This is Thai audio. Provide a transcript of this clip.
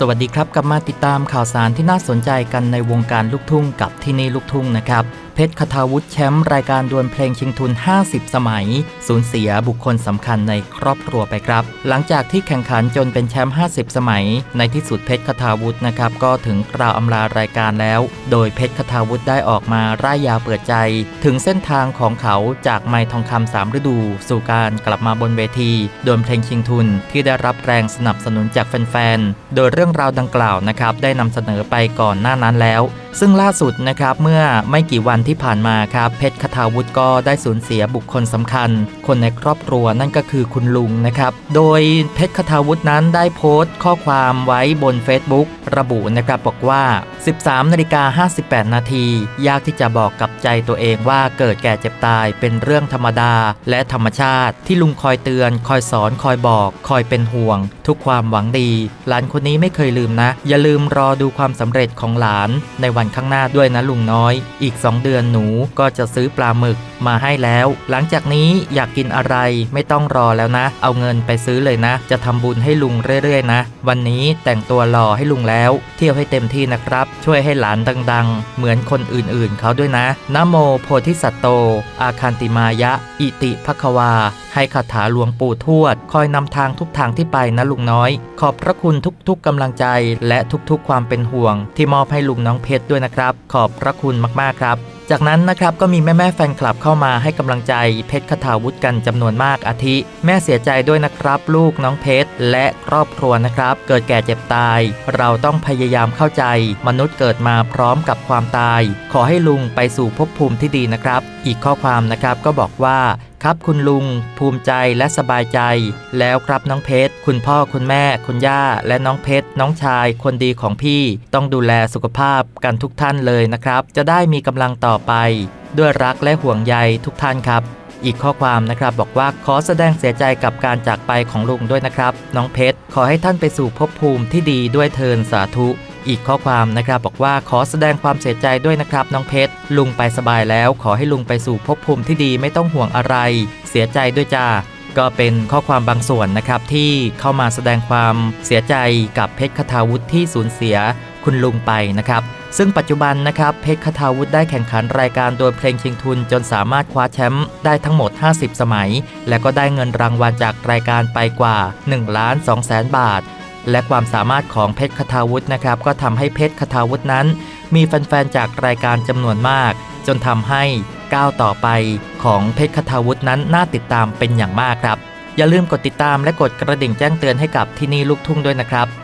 สวัสดีครับกลับมาติดตามข่าวสารที่น่าสนใจกันในวงการลูกทุ่งกับที่นี่ลูกทุ่งนะครับ เพชรคทาวุฒิแชมป์รายการดวลเพลงชิงทุน 50 สมัย สูญเสียบุคคลสำคัญในครอบครัวไปครับ หลังจากที่แข่งขันจนเป็นแชมป์ 50 สมัย ในที่สุดเพชรคทาวุฒินะครับก็ถึงกล่าวอำลารายการแล้ว โดยเพชรคทาวุฒิได้ออกมาร่ายยาวเปิดใจ ถึงเส้นทางของเขาจากไม้ทองคำสามฤดู สู่การกลับมาบนเวทีดวลเพลงชิงทุน ที่ได้รับแรงสนับสนุนจากแฟนๆ โดยเรื่องราวดังกล่าวนะครับได้นำเสนอไปก่อนหน้านั้นแล้ว ซึ่งล่าสุดนะครับเมื่อไม่กี่วันที่ผ่านมาครับ เพชรคทาวุฒิก็ได้สูญเสียบุคคลสำคัญ คนในครอบครัวนั่นก็คือคุณลุงนะครับ โดยเพชรคทาวุฒินั้นได้โพสต์ข้อความไว้บน Facebook ระบุนะครับบอกว่า 13นาฬิกา58 นาที ยากที่จะบอกกับใจตัวเองว่าเกิดแก่เจ็บตายเป็นเรื่องธรรมดา และธรรมชาติ ที่ลุงคอยเตือน คอยสอนคอยบอก คอยเป็นห่วง ทุกความหวังดี หลานคนนี้ไม่เคยลืมนะ อย่าลืมรอดูความสำเร็จของหลาน ในวันข้างหน้าด้วยนะลุงน้อย อีก 2 เดือนหนูก็จะซื้อปลาหมึกมาให้แล้ว หลังจากนี้อยากกินอะไรไม่ต้องรอแล้วนะ เอาเงินไปซื้อเลยนะ จะทำบุญให้ลุงเรื่อยๆนะ วันนี้แต่งตัวหล่อให้ลุงแล้ว เที่ยวให้เต็มที่นะครับ ช่วยให้หลานดัง ๆ เหมือนคนอื่นๆ เขาด้วยนะนะโมโพธิสัตโต อาคันติมายะ อิติภควา ให้คาถาหลวงปู่ทวด คอยนำทางทุกทางที่ไปนะลุงน้อย ขอบพระคุณทุกๆกำลังใจ และทุกๆความเป็นห่วง ที่มอบให้ลุงน้องเพชรด้วยนะครับ ขอบพระคุณมากๆครับจากนั้นนะครับก็มีแม่ๆแฟนคลับเข้ามาให้กำลังใจเพชรคทาวุฒิกันจำนวนมากอาทิ แม่เสียใจด้วยนะครับ ลูกน้องเพชรและครอบครัวนะครับ เกิดแก่เจ็บตาย เราต้องพยายามเข้าใจ มนุษย์เกิดมาพร้อมกับความตาย ขอให้ลุงไปสู่ภพภูมิที่ดีนะครับ อีกข้อความนะครับก็บอกว่าครับคุณลุง ภูมิใจและสบายใจ แล้วครับน้องเพชร คุณพ่อคุณแม่ คุณย่า และน้องเพชร น้องชายคนดีของพี่ ต้องดูแลสุขภาพกันทุกท่านเลยนะครับ จะได้มีกำลังต่อไป ด้วยรักและห่วงใยทุกท่านครับ อีกข้อความนะครับบอกว่าขอแสดงเสียใจกับการจากไปของลุงด้วยนะครับ น้องเพชร ขอให้ท่านไปสู่ภพภูมิที่ดีด้วยเทินสาธุ อีกข้อความนะครับบอกว่าขอแสดงความเสียใจด้วยนะครับน้องเพชร ลุงไปสบายแล้วขอให้ลุงไปสู่ภพภูมิที่ดีไม่ต้องห่วงอะไร เสียใจด้วยจ้าก็เป็นข้อความบางส่วนนะครับที่เข้ามาแสดงความเสียใจกับเพชรคทาวุฒิที่สูญเสียคุณลุงไปนะครับ ซึ่งปัจจุบันนะครับเพชรคทาวุฒิได้แข่งขันรายการโดยเพลงชิงทุนจนสามารถคว้าแชมป์ได้ทั้งหมด 50 สมัย และก็ได้เงินรางวัลจากรายการไปกว่า1ล้าน2แสนบาท และความสามารถของเพชรคทาวุฒินะครับก็ทำให้เพชรคทาวุฒินั้น มีแฟนๆจากรายการจำนวนมาก จนทำให้ก้าวต่อไปของเพชรคทาวุฒินั้นน่าติดตามเป็นอย่างมากครับ อย่าลืมกดติดตามและกดกระดิ่งแจ้งเตือนให้กับที่นี่ลูกทุ่งด้วยนะครับ